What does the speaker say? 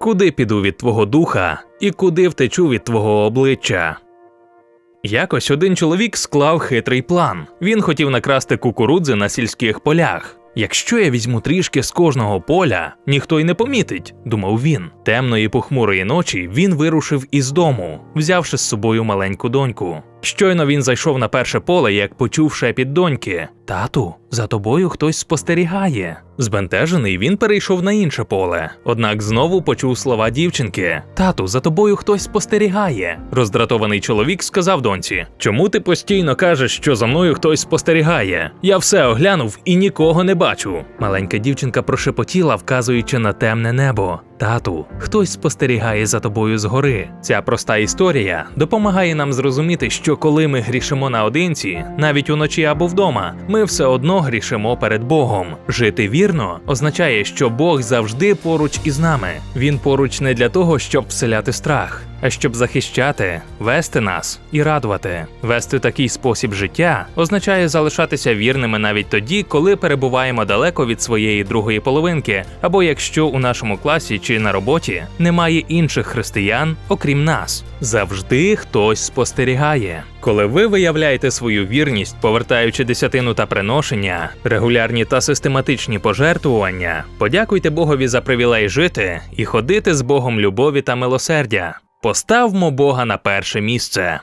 Куди піду від твого духа, і куди втечу від твого обличчя? Якось один чоловік склав хитрий план. Він хотів накрасти кукурудзи на сільських полях. Якщо я візьму трішки з кожного поля, ніхто й не помітить, думав він. Темної похмурої ночі він вирушив із дому, взявши з собою маленьку доньку. Щойно він зайшов на перше поле, як почув шепіт доньки: Тату, за тобою хтось спостерігає. Збентежений він перейшов на інше поле, однак знову почув слова дівчинки: Тату, за тобою хтось спостерігає. Роздратований чоловік сказав доньці: Чому ти постійно кажеш, що за мною хтось спостерігає? Я все оглянув і нікого не бачу. Маленька дівчинка прошепотіла, вказуючи на темне небо. Тату, хтось спостерігає за тобою згори. Ця проста історія допомагає нам зрозуміти, що коли ми грішимо наодинці, навіть уночі або вдома, ми все одно грішимо перед Богом. Жити вірно означає, що Бог завжди поруч із нами. Він поруч не для того, щоб вселяти страх, а щоб захищати, вести нас і радувати. Вести такий спосіб життя означає залишатися вірними навіть тоді, коли перебуваємо далеко від своєї другої половинки, або якщо у нашому класі чи на роботі немає інших християн, окрім нас. Завжди хтось спостерігає. Коли ви виявляєте свою вірність, повертаючи десятину та приношення, регулярні та систематичні пожертвування, подякуйте Богові за привілей жити і ходити з Богом любові та милосердя. Поставмо Бога на перше місце.